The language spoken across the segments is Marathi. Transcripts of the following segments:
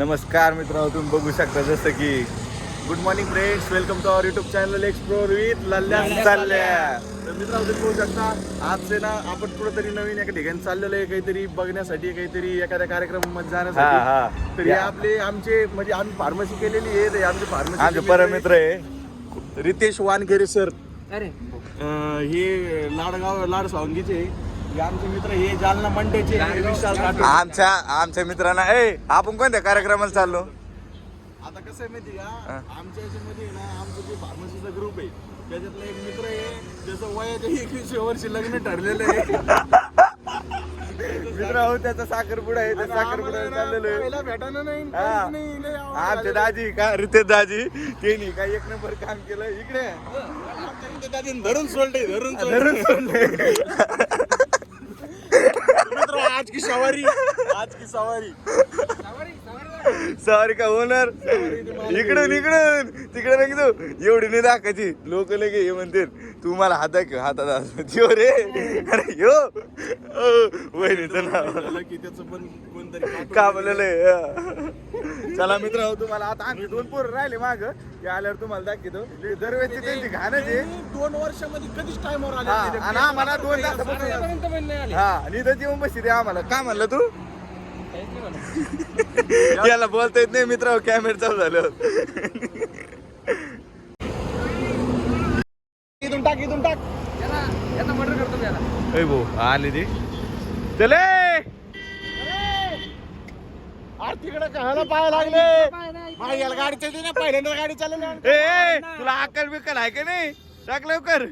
नमस्कार मित्रांनो तुम्ही बघू शकता जसं की good morning friends welcome to our YouTube channel explore with लल्ल्या चालल्या. तर मित्रांनो तुम्ही बघू शकता आज ना आपण कुठेतरी नवीन एका ठिकाणी चाललेलो आहे काहीतरी बघण्यासाठी काहीतरी एखाद्या कार्यक्रमामध्ये जाण्यासाठी. तर हे आपले आमचे म्हणजे आम्ही फार्मसी केलेली आहे हे आमचे फार्मसी आमचे परमित्र आहे. रितेश वानखेरे सर अरे. हे लाडगाव लाड सावंगीचे आमचे मित्र हे जालना मंडेचे विशाल राठोड. आमच्या आमच्या मित्रांना ए आपण कोणत्या कार्यक्रमाला चाललो? आता कसं आहे माहिती का? हा. आमच्या याच्यामध्ये ना आमचं जे फार्मसीचा ग्रुप आहे त्याच्यातला एक मित्र आहे ज्याचं वयाच्या एकवीसशे वर्षी लग्न ठरलेलं आहे. मित्र हो त्याचा साखरपुडा आहे त्या साखरपुडा चाललेलो आहे. पहिला भेटायला नाही हा. काहीच नाही, लय आवड आमचे झालेलं. दाजी का रितेश दाजी त्यांनी काय एक नंबर काम केलं इकडे. आमच्या धरून सोडले धरून धरून सोडले. आज की सवारी? आज की सवारी. सॉरी का ओनर इकडून इकडून. तिकडे नाही तू. एवढी नाही दाखायची लोक लगे हे म्हणते तू मला हात दाखव हातात हात त्यो रे. अरे यो. वहिनीचं नाव. झालं की चला मित्र तुम्हाला आता आम्ही दोन पोर राहिले माग. ते आल्यावर तुम्हाला दाखवतो. ते दरवेळेची त्यांची घाणच आहे दोन वर्षामध्ये कधीच टाइमवर हा, आणि आम्हाला दोन तासापासून आतापर्यंत पण नाही आले. हा येऊन बसली रे आम्हाला. काय म्हणलं तू? काहीच नाही म्हणत. याला बोलता येत नाही मित्र कॅमेरा चालू झालं इथून टाक इथून टाक. याला मर्डर करतो मी याला. ऐ भाऊ आली ती. चले! अरे तिकडे कळायला पाय लागले गाडी चालते ना. पहिल्यांदा गाडी चालवली ए ए, तुला अक्कल बिक्कल आहे का नाही? टाक लवकर.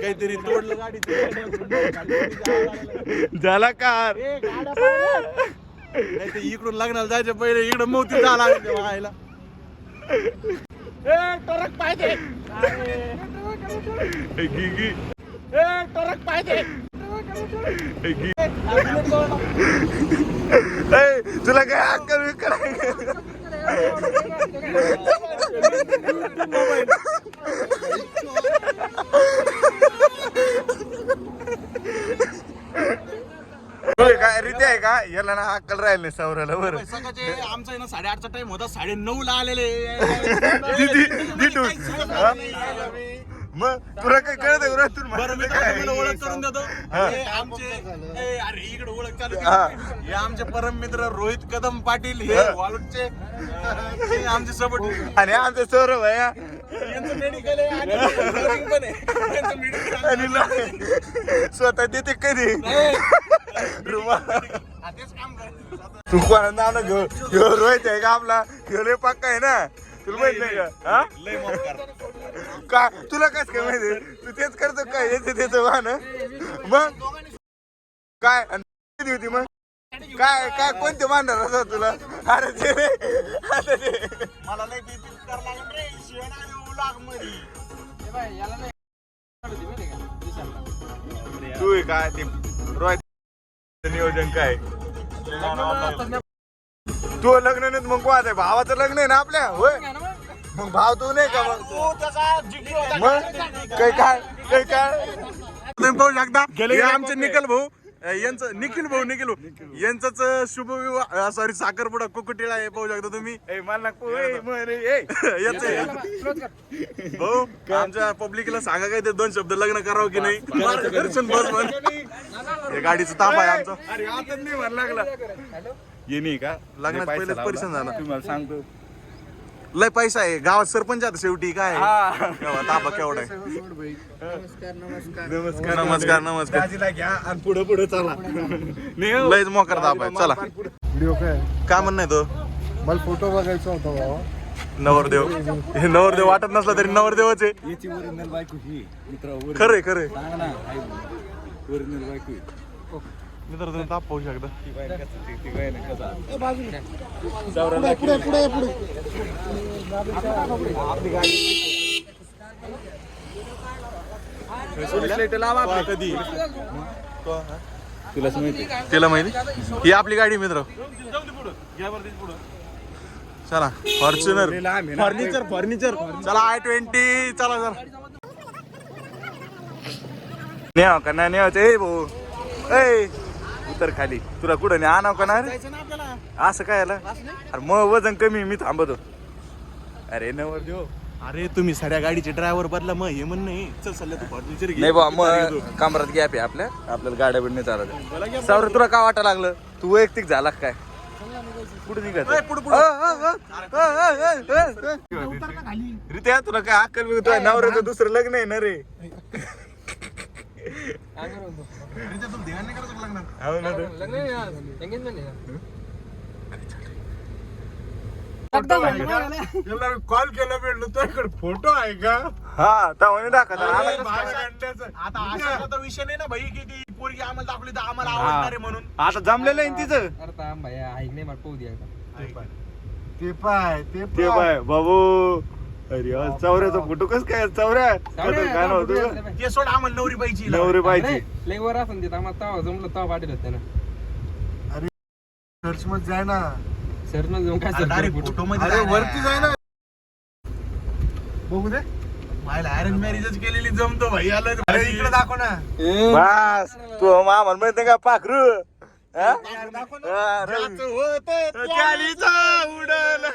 काहीतरी तोडलं गाडी. झाला कार. नाही ते इकडून लग्नाला जायचं पहिले. इकडं मोती झाला व्हायला ए टरक पाहिजे ए, गी, गी. ए टरक पाहिजे ए, गी. ए, तुला काय अक्कल? होय काय रीती आहे का? याला ना अक्कल राहिली नाही सौराला बरं. सकाळचे आमचा आहे ना साडेआठचा टाइम होता साडे नऊ ला आलेले? मग तुला काय कळत आहे तू बरं मी काय तुम्हाला ओळख करून देतो? हा. आमचे अरे इकडे ओळख चालू हा. केली. हे. आमचे परम मित्र रोहित कदम पाटील हे. वालूटचे आमचे सपोर्ट आणि आमचे आहे. यांचं मेडिकल आहे आणि engineering पण आहे. यांचं medical आणि ला- स्वतः देते कधी? रुमाल हा, तेच काम करायचं तू कोणा नाव घेऊ ह्यो रोहित आहे का आपला? ह्यो लय पक्का आहे ना? तुला माहीत नाही का? हा? लय माफ कर का? तुला कस काय माहिती? तू तेच करतो काय येते त्याचं वाहन? मग? काय? आणि होती मग? काय काय कोणते मांडर होता तुला? अरे ते आता ते. मला लय बीपी रे. आणि हे याला नाही आहे काय ते रोहित नियोजन काय? तू लग्न नाही मग कोणाचं आहे? भावाचं लग्न आहे ना आपल्या? होय? मग. भाव तू नाही का मग? काय काय? काय काय? तुम्ही पाहू शकता. हे आमचे निखिल भाऊ. यांचं निखिल भाऊ निखिल भाऊ. यांचाच शुभ विवाह सॉरी साखरपुडा कुकुटिळा हे पाहू शकता तुम्ही. याच. भाऊ आमच्या पब्लिकला सांगा काय ते दोन शब्द लग्न करावं की नाही? मार्गदर्शन बस. म्हण हे गाडीचं ताप आहे आमचं. अरे आता नाही म्हण लागला. ये नाही का? लग्नात पहिलेच. परेशान झाला. तुम्हाला सांगतो. लय पैसा आहे. गावात सरपंच आता शेवटी काय? हा. केव्हा ताबा केवढा आहे? नमस्कार नमस्कार. नमस्कार नमस्कार घ्या आणि पुढे पुढे चला. लयच मोकर ताप आहे. चला. व्हिडिओ काय? काय म्हणणं तो? मला फोटो बघायचा होता बाबा नवरदेव. हे नवरदेव वाटत नसला तरी नवरदेवच आहे. याची ओरिजिनल बायको ही. मित्र खरंय खरंय. सांग ना ओरिजिनल बायको मित्र तुम्ही ताप पाहू शकता. पुढे पुढे पुढे कधी तुलाच माहिती तिला माहिती? ही आपली गाडी मित्र. चला फॉर्च्युनर. Furniture furniture. चला आय ट्वेंटी चला चला. नेहा का नाही ए भाऊ. ए. उतर खाली. तुला कुठं नाही? आणाव का ना रे? जायचं ना आपल्याला. असं काय आलं अरे मग वजन कमी मी थांबतो. अरे नवर देऊ अरे तुम्ही साड्या गाडीचे ड्रायव्हर बदला मग हे म्हण नाही. चल तू घे नाही बा मग कमरात गॅप आहे आपल्या. आपल्याला गाड्या बिड नाही चालत. सावर तुला का वाटा लागलं? तू वैयक्तिक झाला का काय? पुढे निघत रित्या तुला काय अक्कल बिकल? तुझ्या नवऱ्याचं दुसरं लग्न आहे ना रे? हो? कॉल केला भेटलो तुझ्याकडे फोटो आहे का हा तवाने दाखवता आता असा तर विषय नाही ना भाई की ती पोरगी आम्हाला दाखवली तर आम्हाला आवडणार आहे म्हणून आता जमलेलं आहे ना तिचं अरे थांब भैया ऐक नाही मला पाहू. ते पाय ते ते बाय बाबू अरे चौऱ्याचा फोटो. कस काय चौऱ्या? काय आहे? ते सोड आम्हाला नवरी पाहिजे नवरे पाहिजे लय वर असं देत आम्हाला तवा जमलं तवा पाटील होते ना. चर्च मध्ये जाय ना. सर न जाऊन काय डायरेक्ट सर फोटो मध्ये अरे. वरती जाय ना. बघू दे. अरेंज मॅरेजच केलेली जमतो भाई आलं तर अरे भारी. इकडे दाखव ना. बस तू मामा माहीत नाही का पाखरू? हा? दाखव ना. हा, रवी. ज्याचं होतंय ते चालीचा उडाल.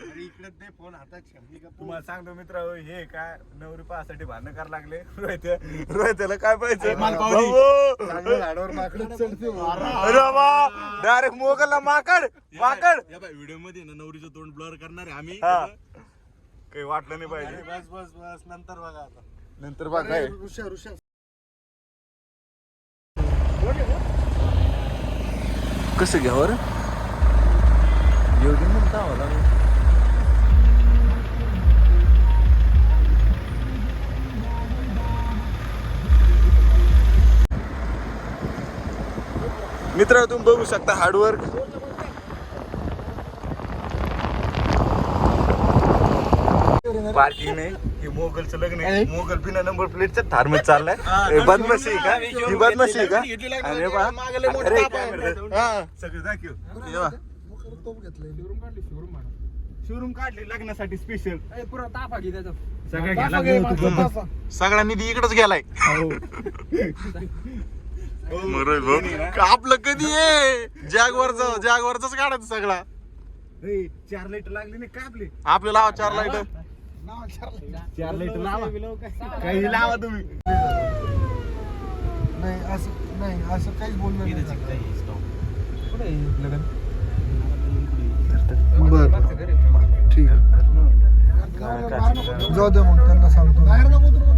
अरे इकडे दे फोन हातात शंभरी का तुम्हाला सांगतो मित्र हे काय नवरी पाहासाठी भांडण करायला लागले. रोहित रोहितला काय पाहिजे? झाडावर माकडं चढते डायरेक्ट मोगलला माकड माकड. व्हिडिओमध्ये ना नवरीचं तोंड ब्लर करणार आहे आम्ही. काही वाटलं नाही पाहिजे. बस बस बस नंतर बघा आता. नंतर बघ ऋषा ऋषा कसं घ्यावर येऊ दे मग दावा मित्र तुम्ही बघू शकता हार्डवर्क पार्किंग नाही हे मोगलचं लग्न आहे. मोगल बिना नंबर प्लेटच्या थार्मेट चाललाय. हे बदमाशी आहे का? ही बदमाशी आहे का? अरे बा अरे? हा, सगळं दाखव. हे शोरूम काढली शोरूम म्हणा शोरूम काढले लग्नासाठी स्पेशल सगळं ताफा घे, मागचा आपलं कधी आहे जॅगवरचा जॅगवरचाच काढायचं सगळा. चार लाइट लागली नाही का आपली? आपलं लावा चार लाइट. चार लाइट लावा. काही लावा तुम्ही. नाही असं नाही असं काहीच नाही लग्न? बर. ठीक आहे. जाऊ दे मग त्यांना सांगतो. बाहेर नको उतरू.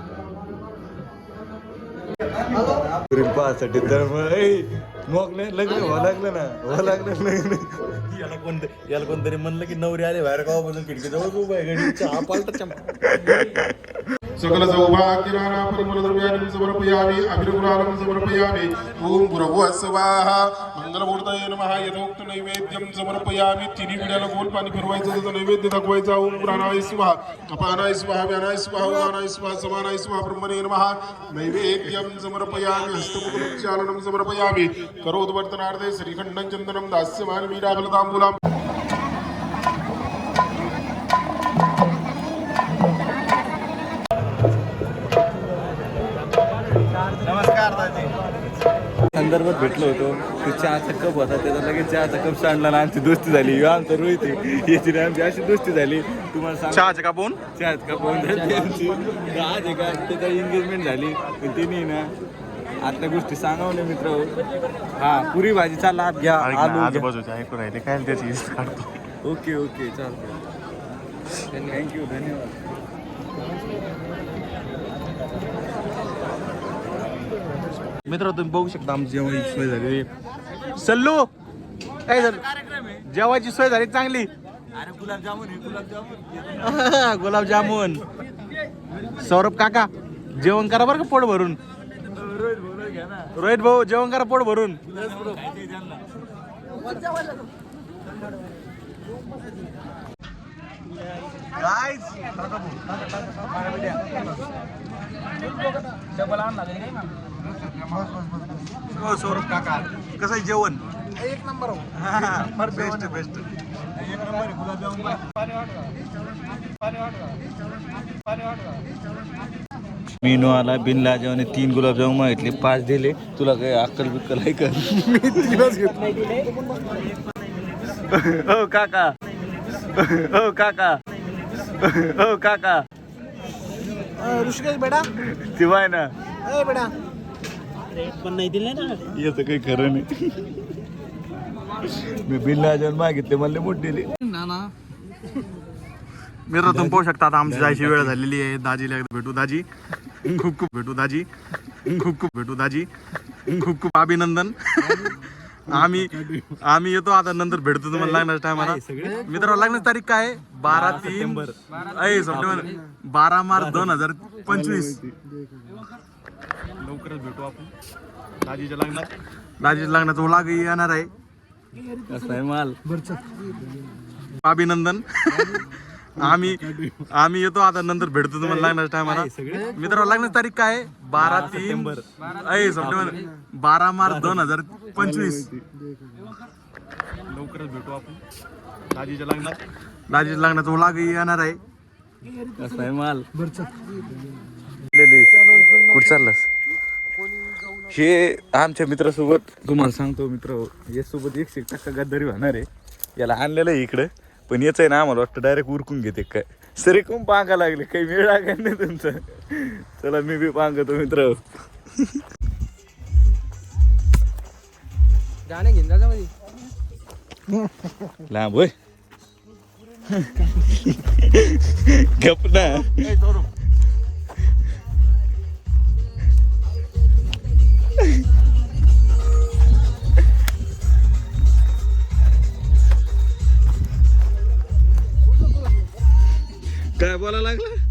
पाहासाठी तर मग नाही लग्न व्हावं लागलं ना व्हावं लागलं लग्न याला कोण याला कोणतरी म्हणलं की नवरी आले बाहेर गावापासून खिडकी जवळ उभा आहे गडी चहा पालटा चमका सकल सौभाग्यनाना परिमलद्रव्याणि समर्पयामि अभिरुग्णानं समर्पयामि ॐ गुरवः स्वाहा मंगलमूर्तये नमः। यथोक्त नैवेद्यं समर्पयामि तिन्ही पिढ्याला गोल पाणी फिरवायचं त्याचं नैवेद्य दाखवायचा ओम प्राणाय स्वाहा। अपानाय स्वाहा व्यानाय स्वाहा उदानाय स्वाहा समानाय स्वाहा ब्रह्मणे नमः। नैवेद्यं समर्पयामि हस्तमुखचालनं समर्पयामि। करोद्वर्तनार्थे श्रीखण्डं चन्दनं दास्यमानं संदर्भात भेटलो होतो. तो चहाचा कप होता त्याचा लगेच चहाचा कप सांडला आणि आमची दोस्ती झाली. ह्यो आमचा रोहित आहे. याची आणि आमची अशी दोस्ती झाली. तुम्हाला सांग चहाचे का फोन चहाचा झाली त्यांची. तर आज आहे का त्याचा एंगेजमेंट झाली. पण तिने ना आतल्या गोष्टी सांगावल्या मित्र हा पुरी भाजी चालला आत घ्या आलू घ्या. आजूबाजूचे राहिले काय त्याची काढतो. ओके ओके चालतं थँक्यू धन्यवाद. मित्र तुम्ही बघू शकता आमची जेवणाची सोय झाली सल्लू! काय झालं? जेवायची सोय झाली चांगली. अरे गुलाबजामुन आहे गुलाबजामुन गुलाबजामुन सौरभ काका जेवण करा बरं का पोट भरून? रोहित भाऊ जेवण करा पोट भरून. डबल आणला तरी काही हो सौरभ काका कसं आहे जेवण एक नंबर हो. बेस्ट बेस्ट मीनू आला बिन लाजवाने तीन गुलाबजामुन मागितले पाच दिले. तुला काय अक्कल बिक्कल आहे का? हो काका. हो काका. हो काका. ऋषिकेश बेटा? आहे ना. ए बेटा. पण नाही दिले ना. याचं काही खरं नाही. मी बिल लाजवान मागितले मला मोठ दिले. ना ना मित्र तुम्ही पाहू शकता आता आमची जायची वेळ झालेली आहे. दाजीला एकदा भेटू दाजी. खूप खूप भेटू दाजी. खूप खूप भेटू दाजी. खूप खूप अभिनंदन. आम्ही आम्ही येतो आता नंतर भेटतो तुम्हाला लागण्याच्या टायमाला मित्र लागण्याची तारीख काय आहे? बारा तीन अय सप्टेंबर. बारा मार्च दोन हजार पंचवीस. लवकरच भेटू आपण. दाजीच्या लग्नात. दाजीच्या लग्नाचा लाग येणार आहे. कसं आहे माल? अभिनंदन. आम्ही आम्ही येतो आता नंतर भेटतो तुम्हाला लागण्याच्या टायमाला मित्र लागण्याची तारीख काय? बारा तीन अय सप्टेंबर. बारा मार्च दोन हजार पंचवीस. लवकरच भेटू आपण. दाजीच्या लग्नात. दाजीच्या लग्नाचा लाग येणार आहे. कसं आहे माल? कुठं चाललास? हे आमच्या मित्रासोबत तुम्हाला सांगतो मित्र यासोबत एकशे एक टक्का गद्दारी होणार आहे. याला आणलेलं आहे इकडं. पण याचं आहे ना आम्हाला वाटतं डायरेक्ट उरकून घेते. काय? सरे कोण पांगा लागले? काही वेळ लागेल नाही तुमचं. चला मी बी पांगतो मित्र. गाणे घेऊन जायचं मध्ये लांब होय गप ना काय बोला लागला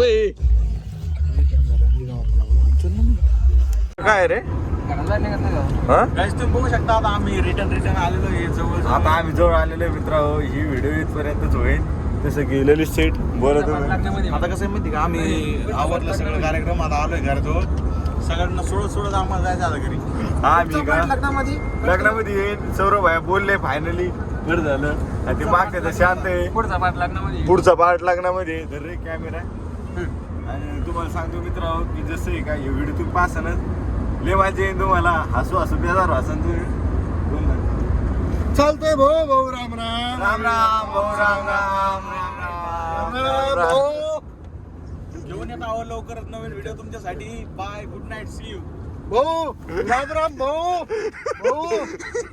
आहे. काय रे? हा? तुम्ही बघू शकता आता आम्ही रिटर्न रिटर्न आलेलो आहे जवळ आता आम्ही जवळ आलेलो आहे मित्र ही व्हिडिओ इथपर्यंतच होईल. तसं गेलेली सेट बोलत. आता कसं माहिती का आम्ही आवडलं सगळं कार्यक्रम आता आलोय घराजवळ. सगळ्यांना सोडत सोडत आम्हाला जायचं आता घरी. आम्ही का? लग्नामध्ये? लग्नामध्ये येईल. सौरभ भाई बोलले फायनली बरं झालं. आणि ते मागचे तर शांत आहे. पुढचा पाठ लग्नामध्ये. पुढचा पार्ट लग्नामध्ये. धर रे कॅमेरा आणि तुम्हाला सांगतो मित्र की जसं आहे का हे व्हिडिओ तुम्ही पाहसानच लय मजा येईल तुम्हाला. हसू हसू बेजार हसन तुम्ही ना. चालतंय भाऊ भाऊ राम राम. राम राम भाऊ राम राम राम राम. राम घेऊन येत आहो लवकरच नवीन व्हिडिओ तुमच्यासाठी. Bye good night see you भाऊ राम राम भाऊ. भाऊ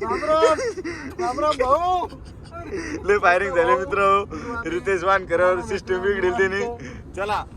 राम राम राम राम भाऊ. लय फायरिंग झाले मित्र रितेश वानकर सिस्टम बिघडेल त्याने. चला